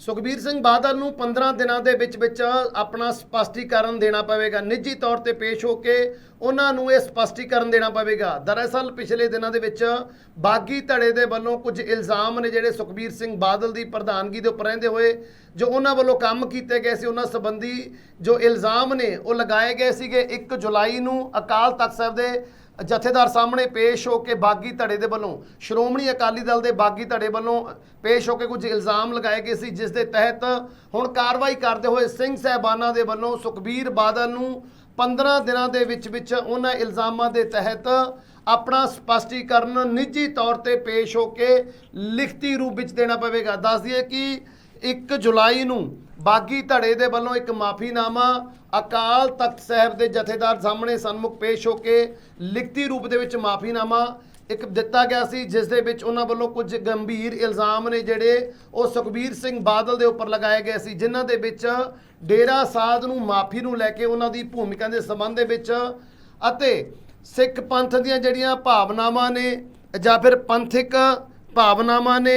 ਸੁਖਬੀਰ ਸਿੰਘ ਬਾਦਲ ਨੂੰ 15 ਦਿਨਾਂ ਦੇ ਵਿੱਚ ਵਿੱਚ ਆਪਣਾ ਸਪਸ਼ਟੀਕਰਨ ਦੇਣਾ ਪਵੇਗਾ। ਨਿੱਜੀ ਤੌਰ ਤੇ ਪੇਸ਼ ਹੋ ਕੇ ਉਹਨਾਂ ਨੂੰ ਇਹ ਸਪਸ਼ਟੀਕਰਨ ਦੇਣਾ ਪਵੇਗਾ। ਦਰਅਸਲ ਪਿਛਲੇ ਦਿਨਾਂ ਦੇ ਵਿੱਚ ਬਾਗੀ ਧੜੇ ਦੇ ਵੱਲੋਂ ਕੁਝ ਇਲਜ਼ਾਮ ਨੇ ਜਿਹੜੇ ਸੁਖਬੀਰ ਸਿੰਘ ਬਾਦਲ ਦੀ ਪ੍ਰਧਾਨਗੀ ਦੇ ਉੱਪਰ ਰਹਿੰਦੇ ਹੋਏ, ਜੋ ਉਹਨਾਂ ਵੱਲੋਂ ਕੰਮ ਕੀਤੇ ਗਏ ਸੀ, ਉਹਨਾਂ ਸੰਬੰਧੀ ਜੋ ਇਲਜ਼ਾਮ ਨੇ ਉਹ ਲਗਾਏ ਗਏ ਸੀਗੇ। 1 ਜੁਲਾਈ ਨੂੰ ਅਕਾਲ ਤਖਤ ਸਾਹਿਬ ਦੇ ਜਥੇਦਾਰ ਸਾਹਮਣੇ ਪੇਸ਼ ਹੋ ਕੇ ਬਾਗੀ ਧੜੇ ਦੇ ਵੱਲੋਂ, ਸ਼੍ਰੋਮਣੀ ਅਕਾਲੀ ਦਲ ਦੇ ਬਾਗੀ ਧੜੇ ਵੱਲੋਂ ਪੇਸ਼ ਹੋ ਕੇ ਕੁਝ ਇਲਜ਼ਾਮ ਲਗਾਏ ਗਏ ਸੀ, ਜਿਸ ਦੇ ਤਹਿਤ ਹੁਣ ਕਾਰਵਾਈ ਕਰਦੇ ਹੋਏ ਸਿੰਘ ਸਹਿਬਾਨਾਂ ਦੇ ਵੱਲੋਂ ਸੁਖਬੀਰ ਬਾਦਲ ਨੂੰ 15 ਦਿਨਾਂ ਦੇ ਵਿੱਚ ਵਿੱਚ ਉਹਨਾਂ ਇਲਜ਼ਾਮਾਂ ਦੇ ਤਹਿਤ ਆਪਣਾ ਸਪਸ਼ਟੀਕਰਨ ਨਿੱਜੀ ਤੌਰ ਤੇ ਪੇਸ਼ ਹੋ ਕੇ ਲਿਖਤੀ ਰੂਪ ਵਿੱਚ ਦੇਣਾ ਪਵੇਗਾ। ਦੱਸ ਦਈਏ ਕਿ 1 ਜੁਲਾਈ ਨੂੰ ਬਾਗੀ ਧੜੇ ਦੇ ਵੱਲੋਂ ਇੱਕ ਮਾਫੀਨਾਮਾ ਅਕਾਲ ਤਖਤ ਸਾਹਿਬ ਦੇ ਜਥੇਦਾਰ ਸਾਹਮਣੇ ਸਨਮੁਖ ਪੇਸ਼ ਹੋ ਕੇ ਲਿਖਤੀ ਰੂਪ ਦੇ ਵਿੱਚ ਮਾਫੀਨਾਮਾ ਇੱਕ ਦਿੱਤਾ ਗਿਆ ਸੀ, ਜਿਸ ਦੇ ਵਿੱਚ ਉਹਨਾਂ ਵੱਲੋਂ ਕੁਝ ਗੰਭੀਰ ਇਲਜ਼ਾਮ ਨੇ ਜਿਹੜੇ ਉਹ ਸੁਖਬੀਰ ਸਿੰਘ ਬਾਦਲ ਦੇ ਉੱਪਰ ਲਗਾਏ ਗਏ ਸੀ, ਜਿਨ੍ਹਾਂ ਦੇ ਵਿੱਚ ਡੇਰਾ ਸਾਧ ਨੂੰ ਮਾਫੀ ਨੂੰ ਲੈ ਕੇ ਉਹਨਾਂ ਦੀ ਭੂਮਿਕਾ ਦੇ ਸੰਬੰਧ ਦੇ ਵਿੱਚ ਅਤੇ ਸਿੱਖ ਪੰਥ ਦੀਆਂ ਜਿਹੜੀਆਂ ਭਾਵਨਾਵਾਂ ਨੇ ਜਾਂ ਫਿਰ ਪੰਥਿਕ ਭਾਵਨਾਵਾਂ ਨੇ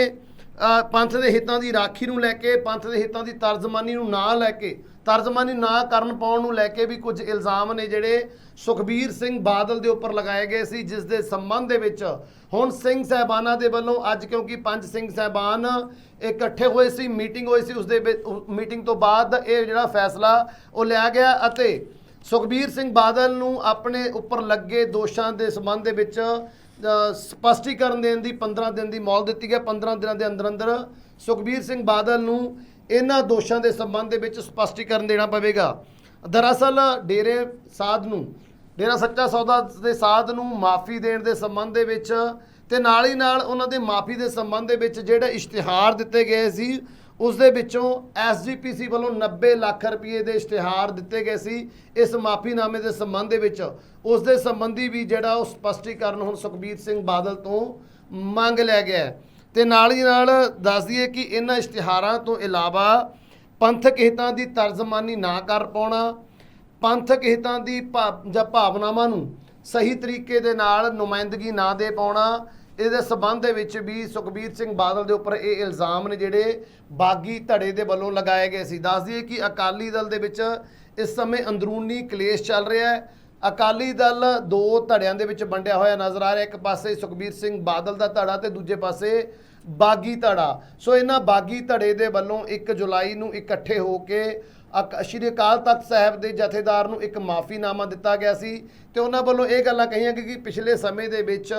ਪੰਥ ਦੇ ਹਿੱਤਾਂ ਦੀ ਰਾਖੀ ਨੂੰ ਲੈ ਕੇ, ਪੰਥ ਦੇ ਹਿੱਤਾਂ ਦੀ ਤਰਜਮਾਨੀ ਨੂੰ ਨਾ ਲੈ ਕੇ, ਤਰਜਮਾਨੀ ਨਾ ਕਰਨ ਪਾਉਣ ਨੂੰ ਲੈ ਕੇ ਵੀ ਕੁਝ ਇਲਜ਼ਾਮ ਨੇ ਜਿਹੜੇ ਸੁਖਬੀਰ ਸਿੰਘ ਬਾਦਲ ਦੇ ਉੱਪਰ ਲਗਾਏ ਗਏ ਸੀ, ਜਿਸ ਦੇ ਸੰਬੰਧ ਦੇ ਵਿੱਚ ਹੁਣ ਸਿੰਘ ਸਹਿਬਾਨਾਂ ਦੇ ਵੱਲੋਂ ਅੱਜ ਕਿਉਂਕਿ ਪੰਜ ਸਿੰਘ ਸਹਿਬਾਨ ਇਕੱਠੇ ਹੋਏ ਸੀ, ਮੀਟਿੰਗ ਹੋਈ ਸੀ, ਉਸ ਦੇ ਮੀਟਿੰਗ ਤੋਂ ਬਾਅਦ ਇਹ ਜਿਹੜਾ ਫੈਸਲਾ ਉਹ ਲਿਆ ਗਿਆ ਅਤੇ ਸੁਖਬੀਰ ਸਿੰਘ ਬਾਦਲ ਨੂੰ ਆਪਣੇ ਉੱਪਰ ਲੱਗੇ ਦੋਸ਼ਾਂ ਦੇ ਸੰਬੰਧ ਦੇ ਵਿੱਚ ਸਪਸ਼ਟੀਕਰਨ ਦੇਣ ਦੀ 15 ਦਿਨ ਦੀ ਮੌਲ ਦਿੱਤੀ ਹੈ 15 ਦਿਨਾਂ ਦੇ ਅੰਦਰ ਅੰਦਰ ਸੁਖਬੀਰ ਸਿੰਘ ਬਾਦਲ ਨੂੰ ਇਹਨਾਂ ਦੋਸ਼ਾਂ ਦੇ ਸੰਬੰਧ ਦੇ ਵਿੱਚ ਸਪਸ਼ਟੀਕਰਨ ਦੇਣਾ ਪਵੇਗਾ। ਦਰਅਸਲ ਡੇਰੇ ਸਾਧ ਨੂੰ, ਡੇਰਾ ਸੱਚਾ ਸੌਦਾ ਦੇ ਸਾਧ ਨੂੰ ਮਾਫੀ ਦੇਣ ਦੇ ਸੰਬੰਧ ਦੇ ਵਿੱਚ ਤੇ ਨਾਲ ਹੀ ਨਾਲ ਉਹਨਾਂ ਦੇ ਮਾਫੀ ਦੇ ਸੰਬੰਧ ਦੇ ਵਿੱਚ ਜਿਹੜੇ ਇਸ਼ਤਿਹਾਰ ਦਿੱਤੇ ਗਏ ਸੀ ਉਸ ਦੇ ਵਿੱਚੋਂ ਐਸਜੀਪੀਸੀ ਵੱਲੋਂ 90 ਲੱਖ ਰੁਪਏ ਦੇ ਇਸ਼ਤਿਹਾਰ ਦਿੱਤੇ ਗਏ ਸੀ। ਇਸ ਮਾਫੀਨਾਮੇ ਦੇ ਸੰਬੰਧ ਦੇ ਵਿੱਚ ਉਸ ਦੇ ਸੰਬੰਧੀ ਵੀ ਜਿਹੜਾ ਉਹ ਸਪਸ਼ਟੀਕਰਨ ਹੁਣ ਸੁਖਬੀਰ ਸਿੰਘ ਬਾਦਲ ਤੋਂ ਮੰਗ ਲਿਆ ਗਿਆ ਹੈ। ਤੇ ਨਾਲ ਹੀ ਨਾਲ ਦੱਸ ਦਈਏ ਕਿ ਇਹਨਾਂ ਇਸ਼ਤਿਹਾਰਾਂ ਤੋਂ ਇਲਾਵਾ ਪੰਥਕ ਹਿੱਤਾਂ ਦੀ ਤਰਜਮਾਨੀ ਨਾ ਕਰ ਪਾਉਣਾ, ਪੰਥਕ ਹਿੱਤਾਂ ਦੀ ਭਾ- ਜਾਂ ਭਾਵਨਾਵਾਂ ਨੂੰ ਸਹੀ ਤਰੀਕੇ ਦੇ ਨਾਲ ਨੁਮਾਇੰਦਗੀ ਨਾ ਦੇ ਪਾਉਣਾ ਇਹਦੇ ਸਬੰਧ ਦੇ ਵਿੱਚ ਵੀ ਸੁਖਬੀਰ ਸਿੰਘ ਬਾਦਲ ਦੇ ਉੱਪਰ ਇਹ ਇਲਜ਼ਾਮ ਨੇ ਜਿਹੜੇ ਬਾਗੀ ਧੜੇ ਦੇ ਵੱਲੋਂ ਲਗਾਏ ਗਏ ਸੀ। ਦੱਸ ਦਈਏ ਕਿ ਅਕਾਲੀ ਦਲ ਦੇ ਵਿੱਚ ਇਸ ਸਮੇਂ ਅੰਦਰੂਨੀ ਕਲੇਸ਼ ਚੱਲ ਰਿਹਾ ਹੈ। ਅਕਾਲੀ ਦਲ ਦੋ ਧੜਿਆਂ ਦੇ ਵਿੱਚ ਵੰਡਿਆ ਹੋਇਆ ਨਜ਼ਰ ਆ ਰਿਹਾ। ਇੱਕ ਪਾਸੇ ਸੁਖਬੀਰ ਸਿੰਘ ਬਾਦਲ ਦਾ ਧੜਾ ਤੇ ਦੂਜੇ ਪਾਸੇ ਬਾਗੀ ਧੜਾ। ਸੋ ਇਹਨਾਂ ਬਾਗੀ ਧੜੇ ਦੇ ਵੱਲੋਂ 1 ਜੁਲਾਈ ਨੂੰ ਇਕੱਠੇ ਹੋ ਕੇ ਸ਼੍ਰੀ ਅਕਾਲ ਤਖਤ ਸਾਹਿਬ ਦੇ ਜਥੇਦਾਰ ਨੂੰ ਇੱਕ ਮਾਫੀਨਾਮਾ ਦਿੱਤਾ ਗਿਆ ਸੀ ਤੇ ਉਹਨਾਂ ਵੱਲੋਂ ਇਹ ਗੱਲਾਂ ਕਹੀਆਂ ਕਿ ਕਿ ਪਿਛਲੇ ਸਮੇਂ ਦੇ ਵਿੱਚ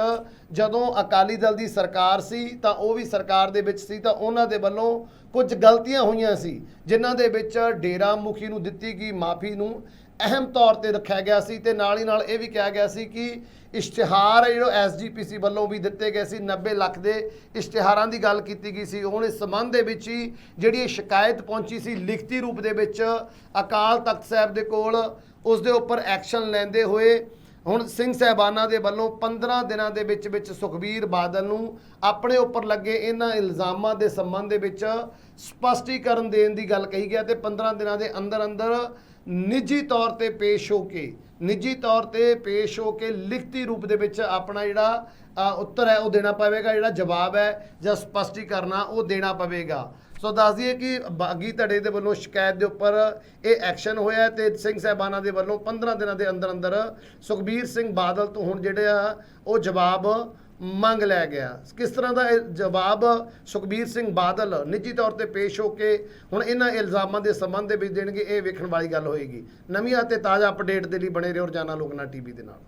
ਜਦੋਂ ਅਕਾਲੀ ਦਲ ਦੀ ਸਰਕਾਰ ਸੀ ਤਾਂ ਉਹ ਵੀ ਸਰਕਾਰ ਦੇ ਵਿੱਚ ਸੀ ਤਾਂ ਉਹਨਾਂ ਦੇ ਵੱਲੋਂ ਕੁਝ ਗਲਤੀਆਂ ਹੋਈਆਂ ਸੀ, ਜਿਨ੍ਹਾਂ ਦੇ ਵਿੱਚ ਡੇਰਾ ਮੁਖੀ ਨੂੰ ਦਿੱਤੀ ਗਈ ਮਾਫੀ ਨੂੰ। ਅਹਿਮ ਤੌਰ ਤੇ ਰੱਖਿਆ ਗਿਆ ਸੀ ਤੇ ਨਾਲ ਹੀ ਨਾਲ ਇਹ ਵੀ ਕਿਹਾ ਗਿਆ ਸੀ ਕਿ ਇਸ਼ਤਿਹਾਰ ਹੈ ਜਿਹੜਾ ਐਸਜੀਪੀਸੀ ਵੱਲੋਂ ਵੀ ਦਿੱਤੇ ਗਏ ਸੀ 90 ਲੱਖ ਦੇ ਇਸ਼ਤਿਹਾਰਾਂ ਦੀ ਗੱਲ ਕੀਤੀ ਗਈ ਸੀ। ਹੁਣ ਇਸ ਸੰਬੰਧ ਦੇ ਵਿੱਚ ਹੀ ਜਿਹੜੀ ਇਹ ਸ਼ਿਕਾਇਤ ਪਹੁੰਚੀ ਸੀ, ਲਿਖਤੀ ਰੂਪ ਦੇ ਵਿੱਚ ਅਕਾਲ ਤਖਤ ਸਾਹਿਬ ਦੇ ਕੋਲ, ਉਸ ਦੇ ਉੱਪਰ ਐਕਸ਼ਨ ਲੈਂਦੇ ਹੋਏ ਹੁਣ ਸਿੰਘ ਸਹਿਬਾਨਾਂ ਦੇ ਵੱਲੋਂ 15 ਦਿਨਾਂ ਦੇ ਵਿੱਚ ਵਿੱਚ ਸੁਖਬੀਰ ਬਾਦਲ ਨੂੰ ਆਪਣੇ ਉੱਪਰ ਲੱਗੇ ਇਹਨਾਂ ਇਲਜ਼ਾਮਾਂ ਦੇ ਸੰਬੰਧ ਦੇ ਵਿੱਚ ਸਪਸ਼ਟੀਕਰਨ ਦੇਣ ਦੀ ਗੱਲ ਕਹੀ ਗਿਆ ਤੇ 15 ਦਿਨਾਂ ਦੇ ਅੰਦਰ ਅੰਦਰ ਨਿੱਜੀ ਤੌਰ ਤੇ ਪੇਸ਼ ਹੋ ਕੇ, ਨਿੱਜੀ ਤੌਰ ਤੇ ਪੇਸ਼ ਹੋ ਕੇ ਲਿਖਤੀ ਰੂਪ ਦੇ ਵਿੱਚ ਆਪਣਾ ਜਿਹੜਾ ਉੱਤਰ ਹੈ ਉਹ ਦੇਣਾ ਪਵੇਗਾ, ਜਿਹੜਾ ਜਵਾਬ ਹੈ ਜਾਂ ਸਪਸ਼ਟੀਕਰਨਾ ਉਹ ਦੇਣਾ ਪਵੇਗਾ। ਸੋ ਦੱਸ ਦਈਏ ਕਿ ਬਾਗੀ ਧੜੇ ਦੇ ਵੱਲੋਂ ਸ਼ਿਕਾਇਤ ਦੇ ਉੱਪਰ ਇਹ ਐਕਸ਼ਨ ਹੋਇਆ ਹੈ ਤੇ ਸਿੰਘ ਸਾਹਿਬਾਨਾਂ ਦੇ ਵੱਲੋਂ 15 ਦਿਨਾਂ ਦੇ ਅੰਦਰ ਅੰਦਰ ਸੁਖਬੀਰ ਸਿੰਘ ਬਾਦਲ ਤੋਂ ਹੁਣ ਜਿਹੜੇ ਆ, ਉਹ ਜਵਾਬ ਮੰਗ ਲਿਆ ਗਿਆ। ਕਿਸ ਤਰ੍ਹਾਂ ਦਾ ਇਹ ਜਵਾਬ ਸੁਖਬੀਰ ਸਿੰਘ ਬਾਦਲ ਨਿੱਜੀ ਤੌਰ ਤੇ ਪੇਸ਼ ਹੋ ਕੇ ਹੁਣ ਇਹਨਾਂ ਇਲਜ਼ਾਮਾਂ ਦੇ ਸੰਬੰਧ ਦੇ ਵਿੱਚ ਦੇਣਗੇ, ਇਹ ਵੇਖਣ ਵਾਲੀ ਗੱਲ ਹੋਏਗੀ। ਨਵੀਆਂ ਅਤੇ ਤਾਜ਼ਾ ਅਪਡੇਟ ਦੇ ਲਈ ਬਣੇ ਰਹੋ ਰੋਜ਼ਾਨਾ ਲੋਕਨਾ ਟੀਵੀ ਦੇ ਨਾਲ।